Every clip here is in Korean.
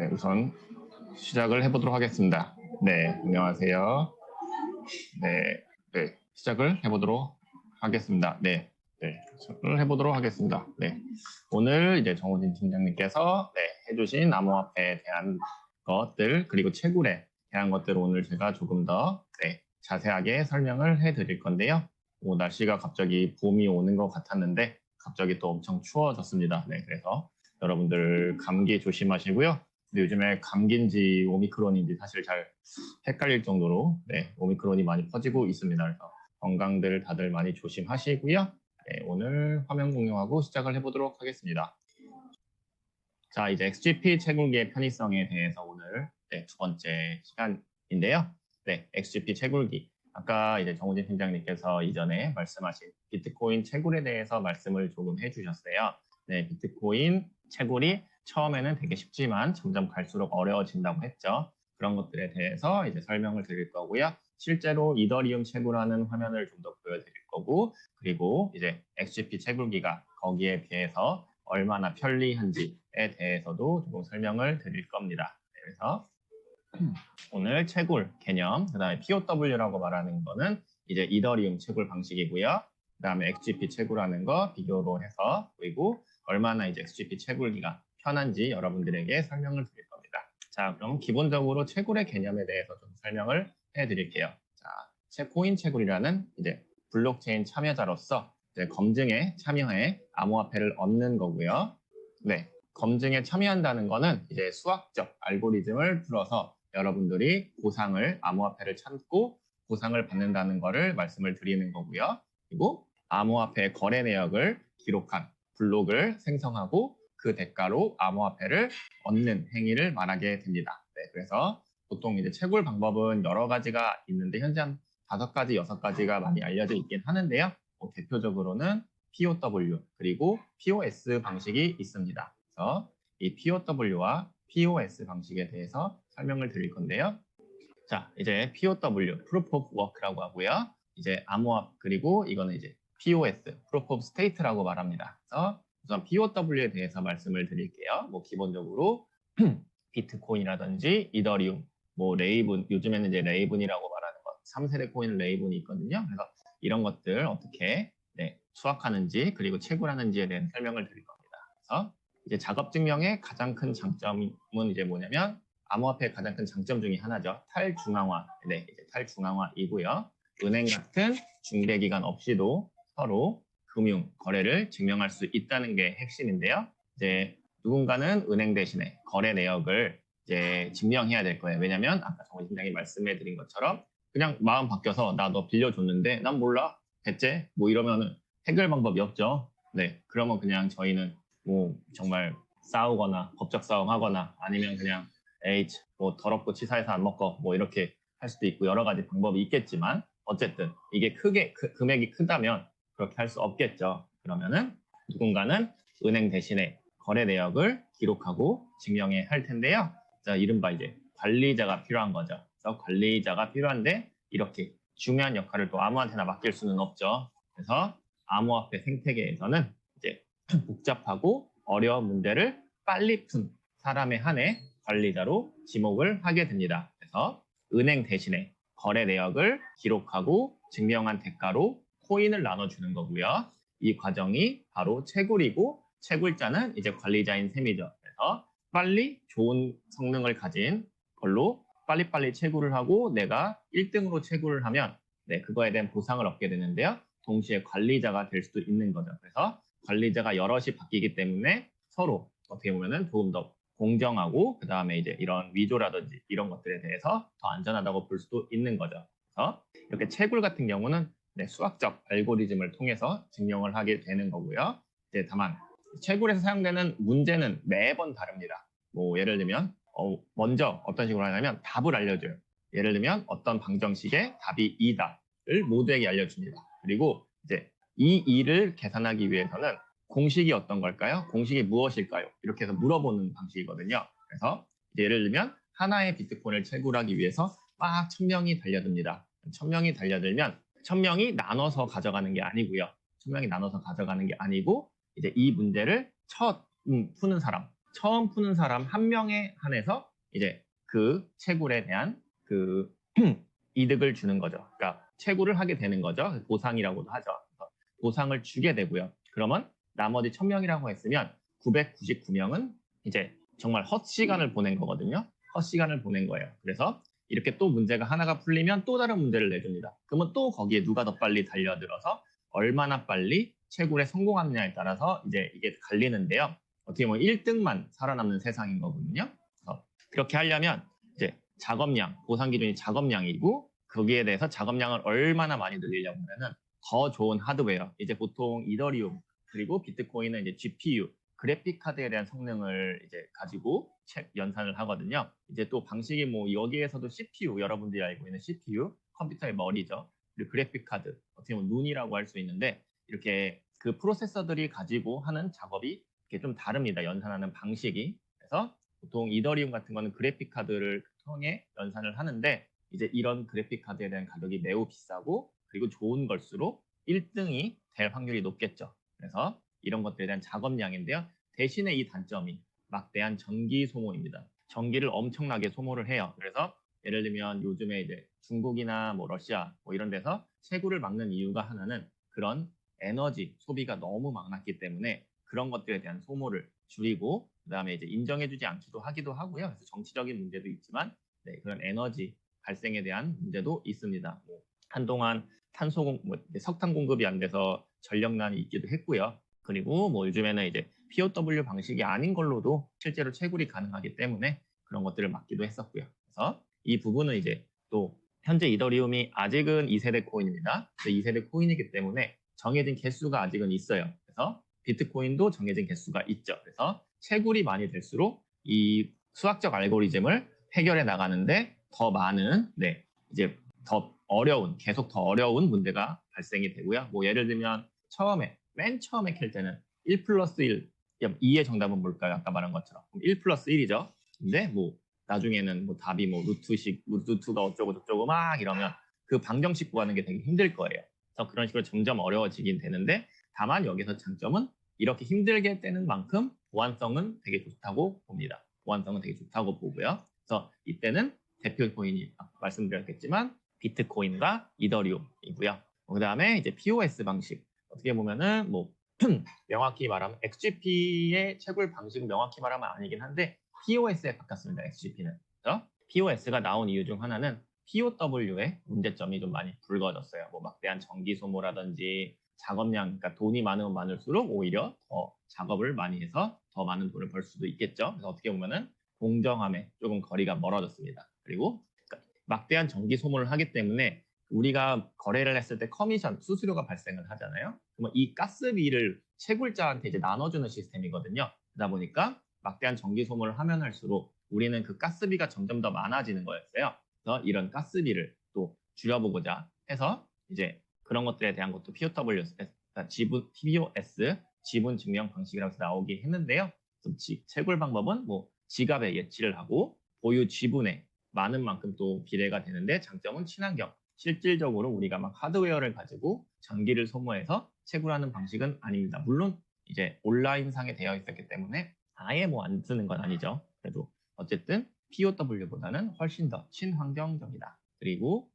네, 우선 시작을 해보도록 하겠습니다. 네, 안녕하세요. 네, 네, 시작을 해보도록 하겠습니다. 네, 네, 시작을 해보도록 하겠습니다. 네, 오늘 이제 정호진 팀장님께서 네, 해주신 암호화폐에 대한 것들 그리고 채굴에 대한 것들을 오늘 제가 조금 더 네, 자세하게 설명을 해드릴 건데요. 뭐 날씨가 갑자기 봄이 오는 것 같았는데 갑자기 또 엄청 추워졌습니다. 네, 그래서 여러분들 감기 조심하시고요. 근데 요즘에 감기인지 오미크론인지 사실 잘 헷갈릴 정도로 네, 오미크론이 많이 퍼지고 있습니다. 그래서 건강들 다들 많이 조심하시고요. 네, 오늘 화면 공유하고 시작을 해보도록 하겠습니다. 자, 이제 XGP 채굴기의 편의성에 대해서 오늘 네, 두 번째 시간인데요. 네, XGP 채굴기. 아까 이제 정우진 팀장님께서 이전에 말씀하신 비트코인 채굴에 대해서 말씀을 조금 해주셨어요. 네, 비트코인 채굴이 처음에는 되게 쉽지만 점점 갈수록 어려워진다고 했죠. 그런 것들에 대해서 이제 설명을 드릴 거고요. 실제로 이더리움 채굴하는 화면을 좀 더 보여드릴 거고, 그리고 이제 XGP 채굴기가 거기에 비해서 얼마나 편리한지에 대해서도 조금 설명을 드릴 겁니다. 네, 그래서 오늘 채굴 개념, 그 다음에 POW라고 말하는 거는 이제 이더리움 채굴 방식이고요. 그 다음에 XGP 채굴하는 거 비교로 해서 그리고 얼마나 이제 XGP 채굴기가 편한지 여러분들에게 설명을 드릴 겁니다. 자, 그럼 기본적으로 채굴의 개념에 대해서 좀 설명을 해드릴게요. 자, 코인 채굴이라는 이제 블록체인 참여자로서 이제 검증에 참여해 암호화폐를 얻는 거고요. 네, 검증에 참여한다는 거는 이제 수학적 알고리즘을 풀어서 여러분들이 보상을 암호화폐를 찾고 보상을 받는다는 것을 말씀을 드리는 거고요. 그리고 암호화폐 거래 내역을 기록한 블록을 생성하고 그 대가로 암호화폐를 얻는 행위를 말하게 됩니다. 네, 그래서 보통 이제 채굴 방법은 여러 가지가 있는데 현재 한 다섯 가지, 여섯 가지가 많이 알려져 있긴 하는데요. 뭐 대표적으로는 POW 그리고 POS 방식이 있습니다. 그래서 이 POW와 POS 방식에 대해서 설명을 드릴 건데요. 자, 이제 POW, Proof of Work라고 하고요. 이제 암호화 그리고 이거는 이제 POS, Proof of State라고 말합니다. 그래서 우선 POW에 대해서 말씀을 드릴게요. 뭐 기본적으로 비트코인이라든지 이더리움, 뭐 레이븐, 요즘에는 이제 레이븐이라고 말하는 것, 3세대 코인 레이븐이 있거든요. 그래서 이런 것들 어떻게 네, 수확하는지 그리고 채굴하는지에 대한 설명을 드릴 겁니다. 그래서 이제 작업 증명의 가장 큰 장점은 이제 뭐냐면 암호화폐의 가장 큰 장점 중에 하나죠. 탈중앙화. 네, 이제 탈중앙화이고요. 은행 같은 중대기관 없이도 서로 금융 거래를 증명할 수 있다는 게 핵심인데요. 이제 누군가는 은행 대신에 거래 내역을 이제 증명해야 될 거예요. 왜냐하면 아까 정원 팀장이 말씀해드린 것처럼 그냥 마음 바뀌어서 나 너 빌려줬는데 난 몰라 대체 뭐 이러면은 해결 방법이 없죠. 네, 그러면 그냥 저희는 뭐 정말 싸우거나 법적 싸움하거나 아니면 그냥 에이 뭐 더럽고 치사해서 안 먹고 뭐 이렇게 할 수도 있고 여러 가지 방법이 있겠지만 어쨌든 이게 크게 그, 금액이 크다면 그렇게 할 수 없겠죠. 그러면은 누군가는 은행 대신에 거래 내역을 기록하고 증명해야 할 텐데요. 자, 이른바 이제 관리자가 필요한 거죠. 그래서 관리자가 필요한데 이렇게 중요한 역할을 또 아무한테나 맡길 수는 없죠. 그래서 암호화폐 생태계에서는 이제 복잡하고 어려운 문제를 빨리 푼 사람에 한해 관리자로 지목을 하게 됩니다. 그래서 은행 대신에 거래 내역을 기록하고 증명한 대가로 코인을 나눠주는 거고요. 이 과정이 바로 채굴이고 채굴자는 이제 관리자인 셈이죠. 그래서 빨리 좋은 성능을 가진 걸로 빨리빨리 채굴을 하고 내가 1등으로 채굴을 하면 네, 그거에 대한 보상을 얻게 되는데요. 동시에 관리자가 될 수도 있는 거죠. 그래서 관리자가 여럿이 바뀌기 때문에 서로 어떻게 보면은 조금 더 공정하고 그 다음에 이제 이런 위조라든지 이런 것들에 대해서 더 안전하다고 볼 수도 있는 거죠. 그래서 이렇게 채굴 같은 경우는 네, 수학적 알고리즘을 통해서 증명을 하게 되는 거고요. 이제 다만 채굴에서 사용되는 문제는 매번 다릅니다. 뭐 예를 들면 어, 먼저 어떤 식으로 하냐면 답을 알려줘요. 예를 들면 어떤 방정식의 답이 2다를 모두에게 알려줍니다. 그리고 이제 이 2를 계산하기 위해서는 공식이 어떤 걸까요? 공식이 무엇일까요? 이렇게 해서 물어보는 방식이거든요. 그래서 예를 들면 하나의 비트코인을 채굴하기 위해서 막 천명이 달려듭니다. 천명이 달려들면 천명이 나눠서 가져가는 게 아니고요. 천명이 나눠서 가져가는 게 아니고 이제 이 문제를 첫 음, 푸는 사람 처음 푸는 사람 한 명에 한해서 이제 그 채굴에 대한 그 이득을 주는 거죠. 그러니까 채굴을 하게 되는 거죠. 보상이라고도 하죠. 보상을 주게 되고요. 그러면 나머지 1000명이라고 했으면 999명은 이제 정말 헛 시간을 보낸 거거든요. 헛 시간을 보낸 거예요. 그래서 이렇게 또 문제가 하나가 풀리면 또 다른 문제를 내줍니다. 그러면 또 거기에 누가 더 빨리 달려들어서 얼마나 빨리 채굴에 성공하느냐에 따라서 이제 이게 갈리는데요. 어떻게 보면 1등만 살아남는 세상인 거거든요. 그래서 그렇게 하려면 이제 작업량, 보상 기준이 작업량이고 거기에 대해서 작업량을 얼마나 많이 늘리려고 하면은 더 좋은 하드웨어, 이제 보통 이더리움 그리고 비트코인은 이제 GPU, 그래픽 카드에 대한 성능을 이제 가지고 책 연산을 하거든요. 이제 또 방식이 뭐 여기에서도 CPU, 여러분들이 알고 있는 CPU, 컴퓨터의 머리죠. 그리고 그래픽 카드, 어떻게 보면 눈이라고 할 수 있는데 이렇게 그 프로세서들이 가지고 하는 작업이 이렇게 좀 다릅니다. 연산하는 방식이. 그래서 보통 이더리움 같은 거는 그래픽 카드를 통해 연산을 하는데 이제 이런 그래픽 카드에 대한 가격이 매우 비싸고 그리고 좋은 걸수록 1등이 될 확률이 높겠죠. 그래서 이런 것들에 대한 작업량인데요. 대신에 이 단점이 막대한 전기 소모입니다. 전기를 엄청나게 소모를 해요. 그래서 예를 들면 요즘에 이제 중국이나 뭐 러시아 뭐 이런 데서 채굴을 막는 이유가 하나는 그런 에너지 소비가 너무 많았기 때문에 그런 것들에 대한 소모를 줄이고 그다음에 이제 인정해주지 않기도 하기도 하고요. 그래서 정치적인 문제도 있지만 네, 그런 에너지 발생에 대한 문제도 있습니다. 뭐 한동안 탄소 공, 뭐 석탄 공급이 안 돼서 전력난이 있기도 했고요. 그리고 뭐 요즘에는 이제 POW 방식이 아닌 걸로도 실제로 채굴이 가능하기 때문에 그런 것들을 막기도 했었고요. 그래서 이 부분은 이제 또 현재 이더리움이 아직은 2세대 코인입니다. 2세대 코인이기 때문에 정해진 개수가 아직은 있어요. 그래서 비트코인도 정해진 개수가 있죠. 그래서 채굴이 많이 될수록 이 수학적 알고리즘을 해결해 나가는데 더 많은 네 이제 더 어려운 계속 더 어려운 문제가 발생이 되고요. 뭐 예를 들면 처음에 맨 처음에 캘 때는 1 플러스 1 2의 정답은 뭘까요? 아까 말한 것처럼 1 플러스 1이죠. 근데 뭐 나중에는 뭐 답이 뭐 루트식 루트가 어쩌고 저쩌고 막 이러면 그 방정식 구하는 게 되게 힘들 거예요. 그래서 그런 식으로 점점 어려워지긴 되는데 다만 여기서 장점은 이렇게 힘들게 떼는 만큼 보안성은 되게 좋다고 봅니다. 보안성은 되게 좋다고 보고요. 그래서 이때는 대표 코인이 말씀드렸겠지만 비트코인과 이더리움이고요. 그 다음에 이제 POS 방식 어떻게 보면은 뭐 명확히 말하면 XGP의 채굴 방식은 명확히 말하면 아니긴 한데 POS에 가깝습니다. XGP는. 그래서 POS가 나온 이유 중 하나는 POW의 문제점이 좀 많이 불거졌어요. 뭐 막대한 전기 소모라든지 작업량, 그러니까 돈이 많으면 많을수록 오히려 더 작업을 많이 해서 더 많은 돈을 벌 수도 있겠죠. 그래서 어떻게 보면은 공정함에 조금 거리가 멀어졌습니다. 그리고 막대한 전기 소모를 하기 때문에 우리가 거래를 했을 때 커미션, 수수료가 발생을 하잖아요. 그러면 이 가스비를 채굴자한테 이제 나눠주는 시스템이거든요. 그러다 보니까 막대한 전기 소모를 하면 할수록 우리는 그 가스비가 점점 더 많아지는 거였어요. 그래서 이런 가스비를 또 줄여보고자 해서 이제 그런 것들에 대한 것도 POW, 그러니까 지분, POS, 지분 증명 방식이라고 해서 나오긴 했는데요. 채굴 방법은 뭐 지갑에 예치를 하고 보유 지분에 많은 만큼 또 비례가 되는데 장점은 친환경. 실질적으로 우리가 막 하드웨어를 가지고 전기를 소모해서 채굴하는 방식은 아닙니다. 물론 이제 온라인상에 되어 있었기 때문에 아예 뭐 안 쓰는 건 아니죠. 그래도 어쨌든 POW보다는 훨씬 더 친환경적이다. 그리고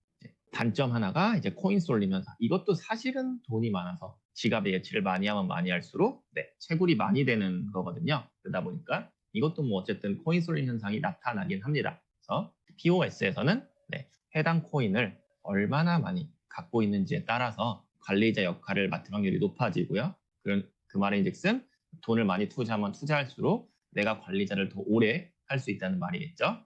단점 하나가 이제 코인 쏠리면서 이것도 사실은 돈이 많아서 지갑에 예치를 많이 하면 많이 할수록 네, 채굴이 많이 되는 거거든요. 그러다 보니까 이것도 뭐 어쨌든 코인 쏠림 현상이 나타나긴 합니다. 그래서 POS에서는 네, 해당 코인을 얼마나 많이 갖고 있는지에 따라서 관리자 역할을 맡을 확률이 높아지고요. 그런 그 말인즉슨 돈을 많이 투자하면 투자할수록 내가 관리자를 더 오래 할 수 있다는 말이겠죠.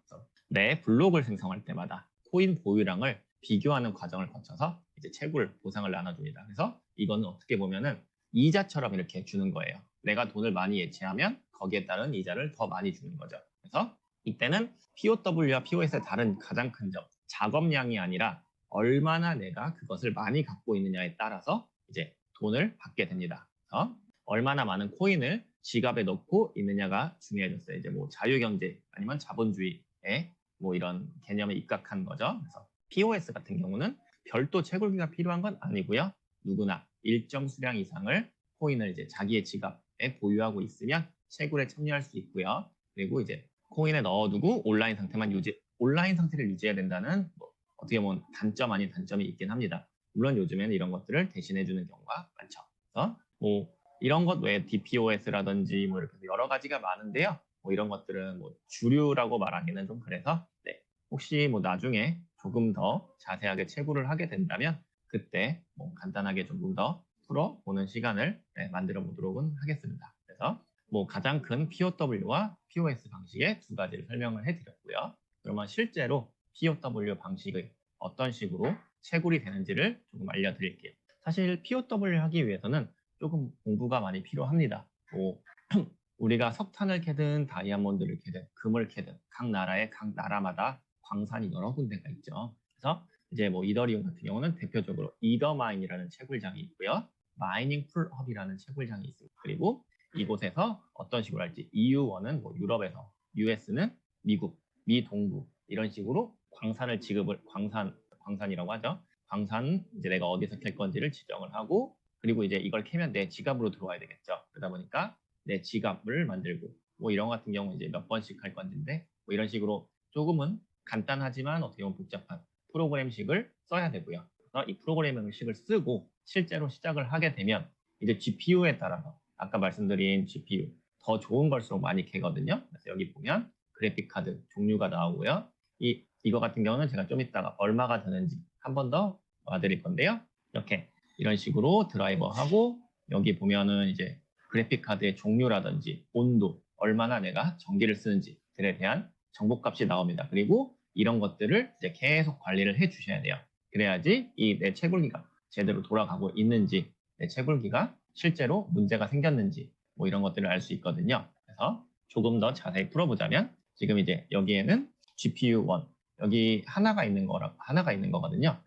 내 블록을 생성할 때마다 코인 보유량을 비교하는 과정을 거쳐서 이제 채굴 보상을 나눠줍니다. 그래서 이거는 어떻게 보면은 이자처럼 이렇게 주는 거예요. 내가 돈을 많이 예치하면 거기에 따른 이자를 더 많이 주는 거죠. 그래서 이때는 POW와 POS의 다른 가장 큰 점, 작업량이 아니라 얼마나 내가 그것을 많이 갖고 있느냐에 따라서 이제 돈을 받게 됩니다. 그래서 얼마나 많은 코인을 지갑에 넣고 있느냐가 중요해졌어요. 이제 뭐 자유경제 아니면 자본주의에 뭐 이런 개념에 입각한 거죠. 그래서 POS 같은 경우는 별도 채굴기가 필요한 건 아니고요. 누구나 일정 수량 이상을 코인을 이제 자기의 지갑에 보유하고 있으면 채굴에 참여할 수 있고요. 그리고 이제 코인에 넣어두고 온라인 상태만 유지, 온라인 상태를 유지해야 된다는 뭐 어떻게 보면 단점 아닌 단점이 있긴 합니다. 물론 요즘에는 이런 것들을 대신해주는 경우가 많죠. 그래서 뭐 이런 것 외에 DPoS라든지 뭐 이렇게 여러 가지가 많은데요. 뭐 이런 것들은 뭐 주류라고 말하기는 좀 그래서 네. 혹시 뭐 나중에 조금 더 자세하게 채굴을 하게 된다면 그때 뭐 간단하게 조금 더 풀어보는 시간을 네, 만들어 보도록은 하겠습니다. 그래서 뭐 가장 큰 POW와 POS 방식의 두 가지를 설명을 해드렸고요. 그러면 실제로 POW 방식의 어떤 식으로 채굴이 되는지를 조금 알려드릴게요. 사실 POW 하기 위해서는 조금 공부가 많이 필요합니다. 뭐 우리가 석탄을 캐든 다이아몬드를 캐든 금을 캐든 각 나라의 각 나라마다 광산이 여러 군데가 있죠. 그래서 이제 뭐 이더리움 같은 경우는 대표적으로 이더마인이라는 채굴장이 있고요. 마이닝 풀업이라는 채굴장이 있습니다. 그리고 이곳에서 어떤 식으로 할지 EU1은 뭐 유럽에서 US는 미국, 미 동부 이런 식으로 광산을 지급을 광산 광산이라고 하죠. 광산 이제 내가 어디서 캘 건지를 지정을 하고 그리고 이제 이걸 캐면 내 지갑으로 들어와야 되겠죠. 그러다 보니까 내 지갑을 만들고 뭐 이런 거 같은 경우 이제 몇 번씩 할 건지인데 뭐 이런 식으로 조금은 간단하지만 어떻게 보면 복잡한 프로그램식을 써야 되고요. 그래서 이 프로그래밍식을 쓰고 실제로 시작을 하게 되면 이제 GPU에 따라서 아까 말씀드린 GPU 더 좋은 걸수록 많이 캐거든요. 그래서 여기 보면 그래픽 카드 종류가 나오고요. 이 이거 같은 경우는 제가 좀 이따가 얼마가 되는지 한 번 더 와드릴 건데요. 이렇게 이런 식으로 드라이버하고 여기 보면은 이제 그래픽 카드의 종류라든지 온도, 얼마나 내가 전기를 쓰는지 들에 대한 정보값이 나옵니다. 그리고 이런 것들을 이제 계속 관리를 해 주셔야 돼요. 그래야지 이 내 채굴기가 제대로 돌아가고 있는지, 내 채굴기가 실제로 문제가 생겼는지 뭐 이런 것들을 알 수 있거든요. 그래서 조금 더 자세히 풀어보자면 지금 이제 여기에는 GPU1 여기 하나가 있는 거라 하나가 있는 거거든요.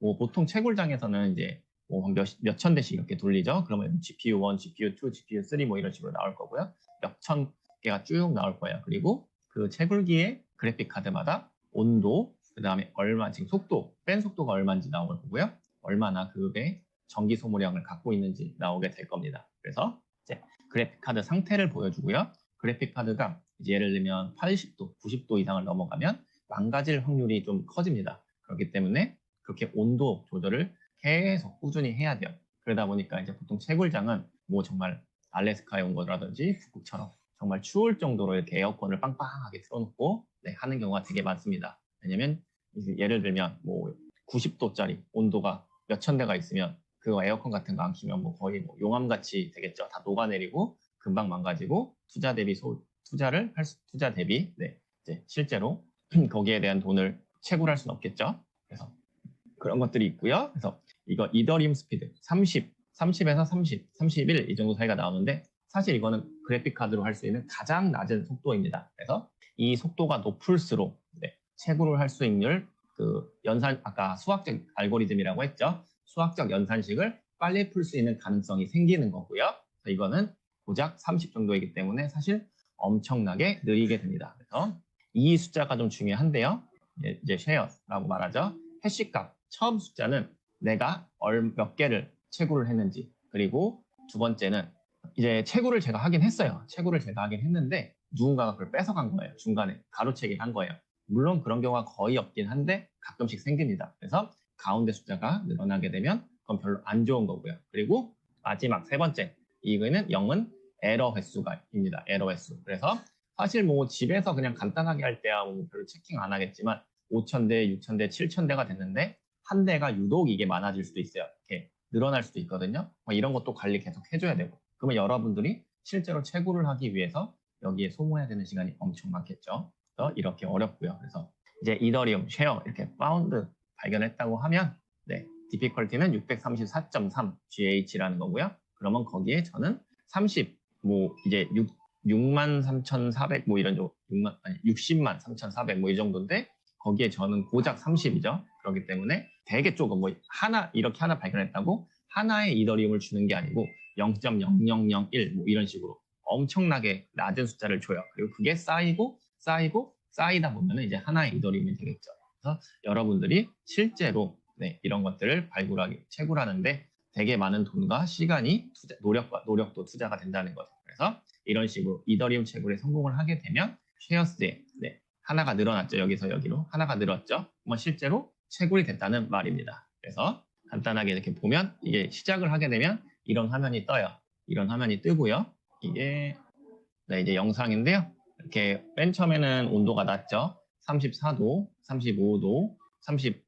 뭐 보통 채굴장에서는 이제 뭐 몇 천 대씩 이렇게 돌리죠. 그러면 GPU1, GPU2, GPU3 뭐 이런 식으로 나올 거고요. 몇 천 개가 쭉 나올 거예요. 그리고 그 채굴기의 그래픽 카드마다 온도, 그 다음에 얼마, 지금 속도, 뺀 속도가 얼마인지 나올 거고요. 얼마나 그게 전기 소모량을 갖고 있는지 나오게 될 겁니다. 그래서 이제 그래픽 카드 상태를 보여주고요. 그래픽 카드가 예를 들면 80도, 90도 이상을 넘어가면 망가질 확률이 좀 커집니다. 그렇기 때문에 그렇게 온도 조절을 계속 꾸준히 해야 돼요. 그러다 보니까 이제 보통 채굴장은 뭐 정말 알래스카에 온 거라든지 북극처럼 정말 추울 정도로 이렇게 에어컨을 빵빵하게 틀어놓고 네, 하는 경우가 되게 많습니다. 왜냐면 예를 들면 뭐 90도짜리 온도가 몇천 대가 있으면 그 에어컨 같은 거 안 키면 뭐 거의 뭐 용암같이 되겠죠. 다 녹아내리고 금방 망가지고 투자 대비 소, 투자를 할 수, 투자 대비 네, 이제 실제로 거기에 대한 돈을 채굴할 수는 없겠죠. 그래서 그런 것들이 있고요. 그래서 이거 이더리움 스피드 30, 30에서 30, 31 이 정도 사이가 나오는데 사실 이거는 그래픽 카드로 할 수 있는 가장 낮은 속도입니다. 그래서 이 속도가 높을수록 네, 채굴을 할 수 있는 그 연산 아까 수학적 알고리즘이라고 했죠. 수학적 연산식을 빨리 풀 수 있는 가능성이 생기는 거고요. 이거는 고작 30 정도이기 때문에 사실 엄청나게 느리게 됩니다. 그래서 이 숫자가 좀 중요한데요. 이제 쉐어라고 말하죠. 해시값 처음 숫자는 내가 몇 개를 채굴을 했는지 그리고 두 번째는 이제 채굴을 제가 하긴 했어요. 채굴을 제가 하긴 했는데 누군가가 그걸 뺏어간 거예요. 중간에 가로채기를 한 거예요. 물론 그런 경우가 거의 없긴 한데 가끔씩 생깁니다. 그래서 가운데 숫자가 늘어나게 되면 그건 별로 안 좋은 거고요. 그리고 마지막 세 번째 이거는 0은 에러 횟수가입니다. 에러 횟수. 그래서 사실 뭐 집에서 그냥 간단하게 할 때야 뭐 별로 체킹 안 하겠지만 5,000대, 6,000대, 7,000대가 됐는데 한 대가 유독 이게 많아질 수도 있어요. 이렇게 늘어날 수도 있거든요. 뭐 이런 것도 관리 계속 해줘야 되고. 그러면 여러분들이 실제로 채굴을 하기 위해서 여기에 소모해야 되는 시간이 엄청 많겠죠. 그래서 이렇게 어렵고요. 그래서 이제 이더리움, 쉐어 이렇게 파운드 발견했다고 하면 네, 디피컬티는 634.3 GH라는 거고요. 그러면 거기에 저는 30, 뭐 이제 6, 6만 3,400 뭐 이런 정도, 6만 아니 60만 3,400 뭐 이 정도인데 거기에 저는 고작 30이죠. 그렇기 때문에 되게 조금 뭐 하나 이렇게 하나 발견했다고 하나의 이더리움을 주는 게 아니고 0.0001 뭐 이런 식으로 엄청나게 낮은 숫자를 줘요. 그리고 그게 쌓이고 쌓이고 쌓이다 보면은 이제 하나의 이더리움이 되겠죠. 그래서 여러분들이 실제로 네, 이런 것들을 발굴하기 채굴하는데 되게 많은 돈과 시간이 투자, 노력과 노력도 투자가 된다는 거죠. 그래서 이런 식으로 이더리움 채굴에 성공을 하게 되면 쉐어스에 네, 하나가 늘어났죠. 여기서 여기로 하나가 늘었죠. 뭐 실제로 채굴이 됐다는 말입니다. 그래서 간단하게 이렇게 보면 이게 시작을 하게 되면 이런 화면이 떠요. 이런 화면이 뜨고요. 이게 네, 이제 영상인데요. 이렇게 맨 처음에는 온도가 낮죠. 34도, 35도, 30,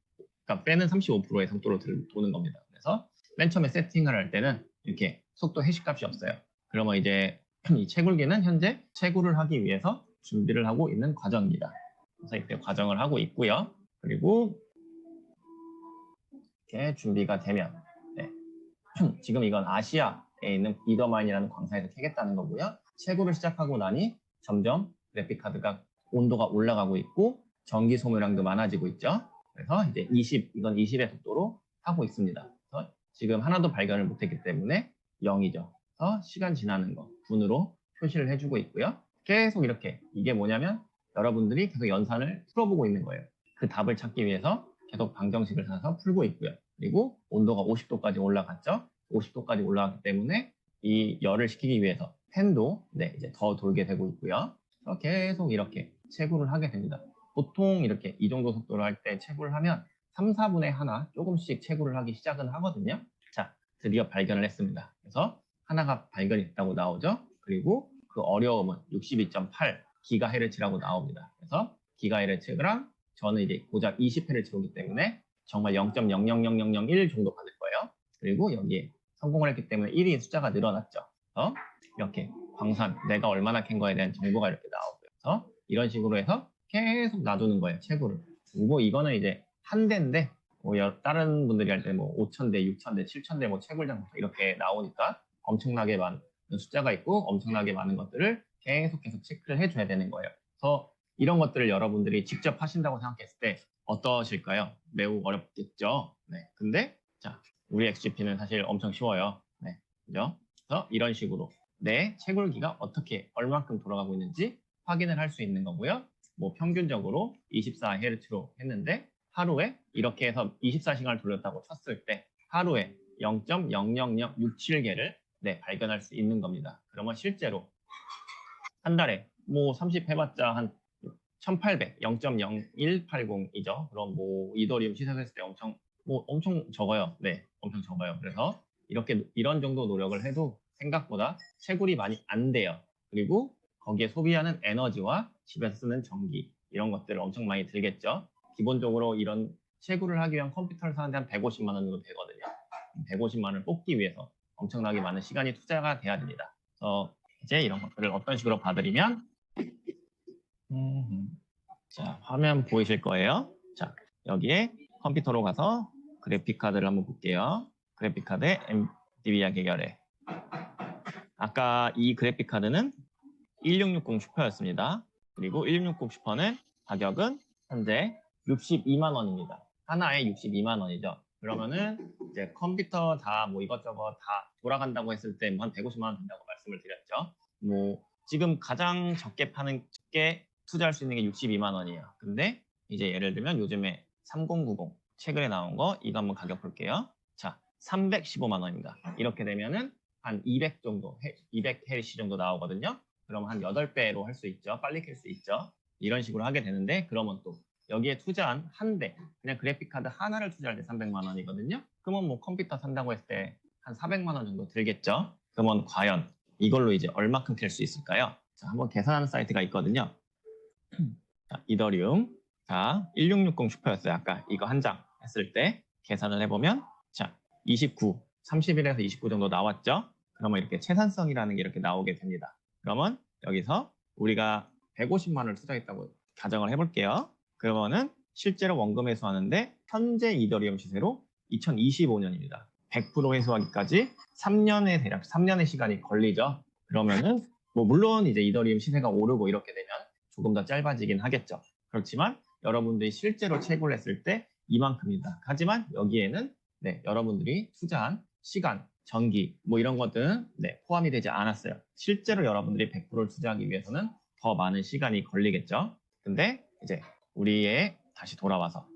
그러니까 빼는 35%의 속도로 들- 도는 겁니다. 그래서 맨 처음에 세팅을 할 때는 이렇게 속도 해시값이 없어요. 그러면 이제 이 채굴기는 현재 채굴을 하기 위해서 준비를 하고 있는 과정입니다. 그래서 이때 과정을 하고 있고요. 그리고 이렇게 준비가 되면 네. 지금 이건 아시아에 있는 이더마인이라는 광사에서 캐겠다는 거고요. 채굴을 시작하고 나니 점점 그래픽 카드가 온도가 올라가고 있고 전기 소모량도 많아지고 있죠. 그래서 이제 20 이건 20의 속도로 하고 있습니다. 지금 하나도 발견을 못했기 때문에 0이죠. 그래서 시간 지나는 거 분으로 표시를 해주고 있고요. 계속 이렇게 이게 뭐냐면 여러분들이 계속 연산을 풀어보고 있는 거예요. 그 답을 찾기 위해서 계속 방정식을 사서 풀고 있고요. 그리고 온도가 50도까지 올라갔죠. 50도까지 올라갔기 때문에 이 열을 식히기 위해서 팬도 네, 이제 더 돌게 되고 있고요. 계속 이렇게 채굴을 하게 됩니다. 보통 이렇게 이 정도 속도로 할 때 채굴을 하면 3, 4분의 하나 조금씩 채굴을 하기 시작은 하거든요. 자, 드디어 발견을 했습니다. 그래서 하나가 발견이 됐다고 나오죠. 그리고 그 어려움은 62.8 기가헤르츠라고 나옵니다. 그래서 기가헤르츠랑 저는 이제 고작 20헤르츠이기 때문에 정말 0.000001 정도 받을 거예요. 그리고 여기에 성공을 했기 때문에 1이 숫자가 늘어났죠. 그래서 이렇게 광산 내가 얼마나 캔 거에 대한 정보가 이렇게 나오고요. 그래서 이런 식으로 해서 계속 놔두는 거예요. 채굴을. 그리고 이거는 이제 한 대인데 뭐 여- 다른 분들이 할 때 뭐 5,000대, 6,000대, 7,000대 뭐 채굴장 이렇게 나오니까 엄청나게 많은 숫자가 있고 엄청나게 많은 것들을 계속 계속 체크를 해줘야 되는 거예요. 그래서 이런 것들을 여러분들이 직접 하신다고 생각했을 때 어떠실까요? 매우 어렵겠죠. 네. 근데 자 우리 XGP는 사실 엄청 쉬워요. 네. 그죠? 그래서 이런 식으로 내 채굴기가 어떻게 얼만큼 돌아가고 있는지 확인을 할 수 있는 거고요. 뭐 평균적으로 24Hz로 했는데 하루에 이렇게 해서 24시간을 돌렸다고 쳤을 때 하루에 0.00067개를 네, 발견할 수 있는 겁니다. 그러면 실제로 한 달에 뭐 30 해봤자 한 1800, 0.0180이죠. 그럼 뭐 이더리움 시세했을 때 엄청 뭐 엄청 적어요. 네, 엄청 적어요. 그래서 이렇게 이런 정도 노력을 해도 생각보다 채굴이 많이 안 돼요. 그리고 거기에 소비하는 에너지와 집에서 쓰는 전기 이런 것들을 엄청 많이 들겠죠. 기본적으로 이런 채굴을 하기 위한 컴퓨터를 사는데 한 150만 원 정도 되거든요. 150만 원을 뽑기 위해서 엄청나게 많은 시간이 투자가 돼야 됩니다. 그래서 이제 이런 것들을 어떤 식으로 봐드리면 음, 자 화면 보이실 거예요. 자 여기에 컴퓨터로 가서 그래픽 카드를 한번 볼게요. 그래픽 카드의 엔비디아 계열에 아까 이 그래픽 카드는 1660 슈퍼였습니다. 그리고 1660 슈퍼는 가격은 현재 62만 원입니다. 하나에 62만 원이죠. 그러면은 이제 컴퓨터 다 뭐 이것저것 다 돌아간다고 했을 때한 150만 원 된다고 말씀을 드렸죠. 뭐 지금 가장 적게 파는 게 투자할 수 있는 게 62만 원이에요. 근데 이제 예를 들면 요즘에 3090 최근에 나온 거 이거 한번 가격 볼게요. 자, 315만 원입니다. 이렇게 되면은 한 200 정도, 200 헬시 정도 나오거든요. 그럼 한 8배로 할 수 있죠. 빨리 캘 수 있죠. 이런 식으로 하게 되는데 그러면 또 여기에 투자한 한 대, 그냥 그래픽 카드 하나를 투자할 때 300만 원이거든요. 그러면 뭐 컴퓨터 산다고 했을 때 한 400만 원 정도 들겠죠. 그러면 과연 이걸로 이제 얼마큼 캘 수 있을까요? 자, 한번 계산하는 사이트가 있거든요. 자, 이더리움. 자, 1660 슈퍼였어요. 아까 이거 한 장 했을 때 계산을 해보면 자, 29, 31에서 29 정도 나왔죠? 그러면 이렇게 채산성이라는 게 이렇게 나오게 됩니다. 그러면 여기서 우리가 150만 원을 투자했다고 가정을 해볼게요. 그러면은 실제로 원금 회수하는데 현재 이더리움 시세로 2025년입니다. 100% 회수하기까지 3년의 대략 3년의 시간이 걸리죠. 그러면은 뭐 물론 이제 이더리움 시세가 오르고 이렇게 되면 조금 더 짧아지긴 하겠죠. 그렇지만 여러분들이 실제로 채굴 했을 때 이만큼입니다. 하지만 여기에는 네, 여러분들이 투자한 시간, 전기 뭐 이런 것들은 네, 포함이 되지 않았어요. 실제로 여러분들이 100%를 투자하기 위해서는 더 많은 시간이 걸리겠죠. 근데 이제 우리의 다시 돌아와서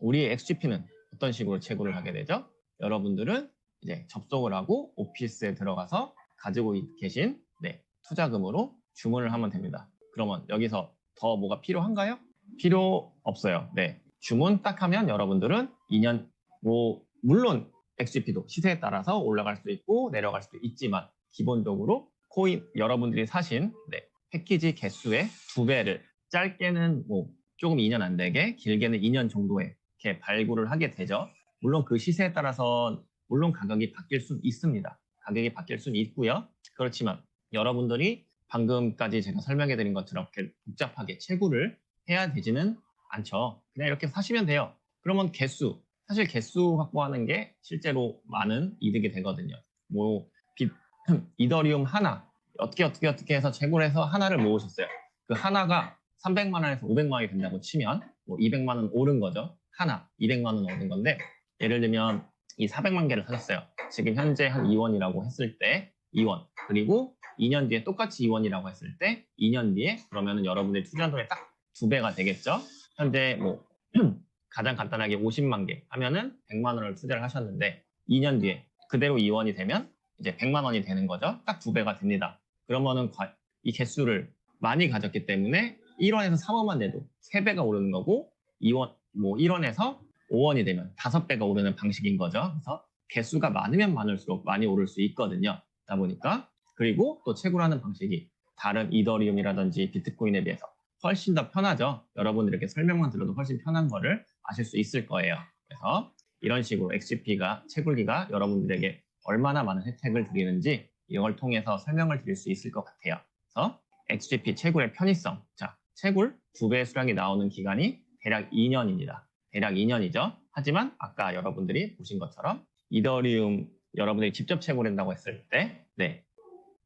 우리의 XGP는 어떤 식으로 채굴을 하게 되죠? 여러분들은 이제 접속을 하고 오피스에 들어가서 가지고 있- 계신 네, 투자금으로 주문을 하면 됩니다. 그러면 여기서 더 뭐가 필요한가요? 필요 없어요. 네. 주문 딱 하면 여러분들은 2년, 뭐, 물론 XGP도 시세에 따라서 올라갈 수도 있고 내려갈 수도 있지만 기본적으로 코인, 여러분들이 사신 네, 패키지 개수의 두 배를 짧게는 뭐 조금 2년 안 되게 길게는 2년 정도에 이렇게 발굴을 하게 되죠. 물론 그 시세에 따라서 물론 가격이 바뀔 수 있습니다. 가격이 바뀔 수는 있고요. 그렇지만 여러분들이 방금까지 제가 설명해 드린 것처럼 이렇게 복잡하게 채굴을 해야 되지는 않죠. 그냥 이렇게 사시면 돼요. 그러면 개수, 사실 개수 확보하는 게 실제로 많은 이득이 되거든요. 뭐, 비, 이더리움 하나, 어떻게 어떻게 어떻게 해서 채굴해서 하나를 모으셨어요. 그 하나가 300만 원에서 500만 원이 된다고 치면 뭐 200만 원 오른 거죠. 하나, 200만 원 오른 건데 예를 들면 이 400만 개를 사셨어요. 지금 현재 한 2원이라고 했을 때 2원. 그리고 2년 뒤에 똑같이 2원이라고 했을 때 2년 뒤에 그러면은 여러분들이 투자한 돈이 딱두 배가 되겠죠. 현재 뭐 가장 간단하게 50만 개 하면은 100만 원을 투자를 하셨는데 2년 뒤에 그대로 2원이 되면 이제 100만 원이 되는 거죠. 딱 두 배가 됩니다. 그러면은 과- 이 개수를 많이 가졌기 때문에 1원에서 3원만 내도 3배가 오르는 거고 2원 뭐 1원에서 5원이 되면 5배가 오르는 방식인 거죠. 그래서 개수가 많으면 많을수록 많이 오를 수 있거든요. 그러다 보니까 그리고 또 채굴하는 방식이 다른 이더리움이라든지 비트코인에 비해서 훨씬 더 편하죠. 여러분 이렇게 설명만 들어도 훨씬 편한 거를 아실 수 있을 거예요. 그래서 이런 식으로 XGP가 채굴기가 여러분들에게 얼마나 많은 혜택을 드리는지 이걸 통해서 설명을 드릴 수 있을 것 같아요. 그래서 XGP 채굴의 편의성. 자, 채굴 두 배의 수량이 나오는 기간이 대략 2년입니다. 대략 2년이죠. 하지만 아까 여러분들이 보신 것처럼 이더리움 여러분들이 직접 채굴한다고 했을 때, 네,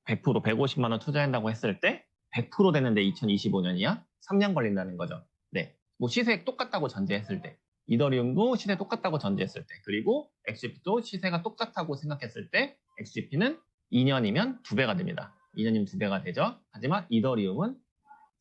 100% 150만 원 투자한다고 했을 때 100% 되는데 2025년이야? 3년 걸린다는 거죠. 네, 뭐 시세 똑같다고 전제했을 때, 이더리움도 시세 똑같다고 전제했을 때, 그리고 XGP도 시세가 똑같다고 생각했을 때, XGP는 2년이면 두 배가 됩니다. 2년이면 두 배가 되죠. 하지만 이더리움은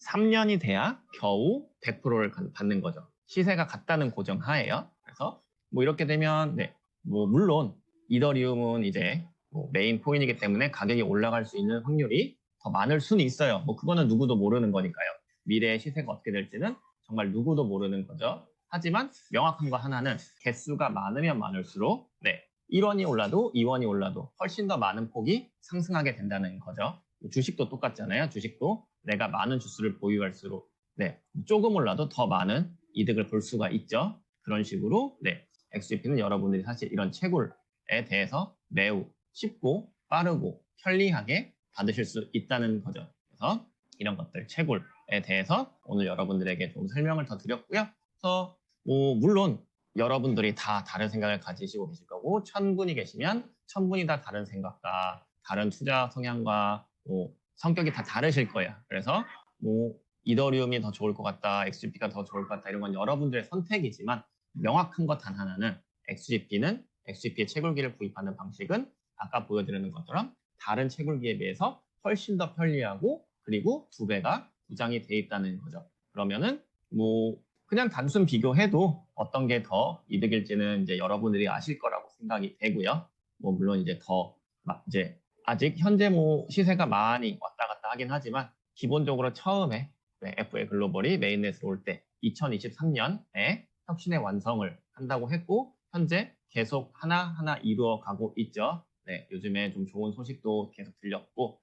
3년이 돼야 겨우 100%를 받는 거죠. 시세가 같다는 고정 하에요. 그래서 뭐 이렇게 되면 네, 뭐 물론 이더리움은 이제 뭐 메인 코인이기 때문에 가격이 올라갈 수 있는 확률이 더 많을 수는 있어요. 뭐 그거는 누구도 모르는 거니까요. 미래의 시세가 어떻게 될지는 정말 누구도 모르는 거죠. 하지만 명확한 거 하나는 개수가 많으면 많을수록 네, 1원이 올라도 2원이 올라도 훨씬 더 많은 폭이 상승하게 된다는 거죠. 주식도 똑같잖아요. 주식도 내가 많은 주수를 보유할수록 네, 조금 올라도 더 많은 이득을 볼 수가 있죠. 그런 식으로 네, XGP는 여러분들이 사실 이런 채굴에 대해서 매우 쉽고 빠르고 편리하게 받으실 수 있다는 거죠. 그래서 이런 것들 채굴에 대해서 오늘 여러분들에게 좀 설명을 더 드렸고요. 그래서 뭐 물론 여러분들이 다 다른 생각을 가지시고 계실 거고 천 분이 계시면 천 분이 다 다른 생각과 다른 투자 성향과 뭐 성격이 다 다르실 거예요. 그래서 뭐 이더리움이 더 좋을 것 같다, XGP가 더 좋을 것 같다 이런 건 여러분들의 선택이지만 명확한 것 단 하나는 XGP는 XGP의 채굴기를 구입하는 방식은 아까 보여드리는 것처럼 다른 채굴기에 비해서 훨씬 더 편리하고 그리고 두 배가 부장이 돼 있다는 거죠. 그러면은 뭐 그냥 단순 비교해도 어떤 게 더 이득일지는 이제 여러분들이 아실 거라고 생각이 되고요. 뭐 물론 이제 더 막 이제 아직 현재 뭐 시세가 많이 왔다 갔다 하긴 하지만 기본적으로 처음에 네, FA 글로벌이 메인넷으로 올 때 2023년에 혁신의 완성을 한다고 했고 현재 계속 하나하나 이루어 가고 있죠. 네, 요즘에 좀 좋은 소식도 계속 들렸고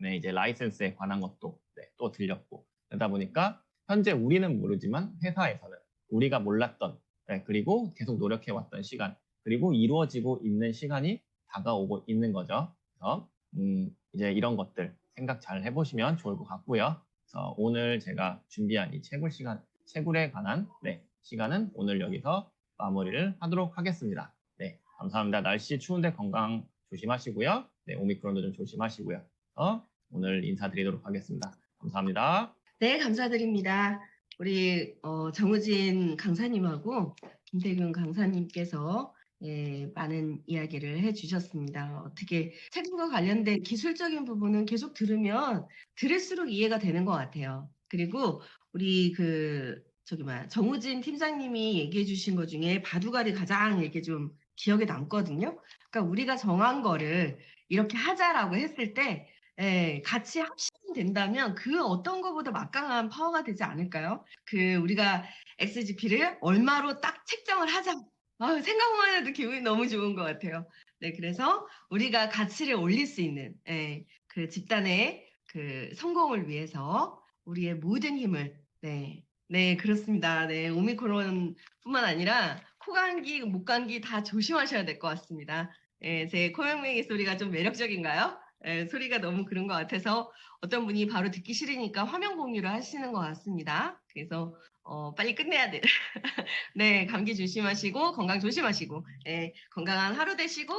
네, 이제 라이센스에 관한 것도 네, 또 들렸고 그러다 보니까 현재 우리는 모르지만 회사에서는 우리가 몰랐던 네, 그리고 계속 노력해 왔던 시간 그리고 이루어지고 있는 시간이 다가오고 있는 거죠. 그래서 음, 이제 이런 것들 생각 잘 해보시면 좋을 것 같고요. 그래서 오늘 제가 준비한 이 채굴 시간, 채굴에 관한 네, 시간은 오늘 여기서 마무리를 하도록 하겠습니다. 네, 감사합니다. 날씨 추운데 건강 조심하시고요. 네, 오미크론도 좀 조심하시고요. 어, 오늘 인사드리도록 하겠습니다. 감사합니다. 네, 감사드립니다. 우리 어, 정우진 강사님하고 김태균 강사님께서 예, 많은 이야기를 해주셨습니다. 어떻게 책임과 관련된 기술적인 부분은 계속 들으면 들을수록 이해가 되는 것 같아요. 그리고 우리 그 저기 뭐야 정우진 팀장님이 얘기해 주신 것 중에 바둑알이 가장 이렇게 좀 기억에 남거든요. 그러니까 우리가 정한 거를 이렇게 하자라고 했을 때 예, 같이 합치면 된다면 그 어떤 것보다 막강한 파워가 되지 않을까요? 그 우리가 XGP를 얼마로 딱 책정을 하자. 아, 생각만 해도 기분이 너무 좋은 것 같아요. 네, 그래서 우리가 가치를 올릴 수 있는 예, 그 집단의 그 성공을 위해서 우리의 모든 힘을 네, 네 그렇습니다. 네, 오미크론뿐만 아니라 코감기, 목감기 다 조심하셔야 될 것 같습니다. 예, 제 코맹맹이 소리가 좀 매력적인가요? 예, 소리가 너무 그런 것 같아서 어떤 분이 바로 듣기 싫으니까 화면 공유를 하시는 것 같습니다. 그래서 어, 빨리 끝내야 돼. 네, 감기 조심하시고 건강 조심하시고 예, 건강한 하루 되시고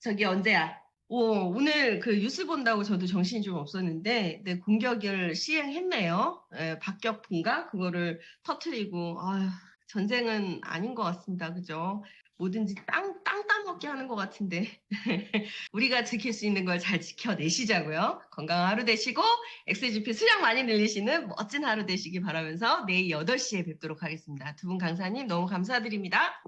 저기 언제야? 오, 오늘 그 뉴스 본다고 저도 정신이 좀 없었는데 네, 공격을 시행했네요. 예, 박격분가 그거를 터트리고 아휴, 전쟁은 아닌 것 같습니다. 그죠? 뭐든지 땅, 땅 따먹게 하는 것 같은데. 우리가 지킬 수 있는 걸 잘 지켜내시자고요. 건강한 하루 되시고, XGP 수량 많이 늘리시는 멋진 하루 되시기 바라면서 내일 8시에 뵙도록 하겠습니다. 두 분 강사님 너무 감사드립니다.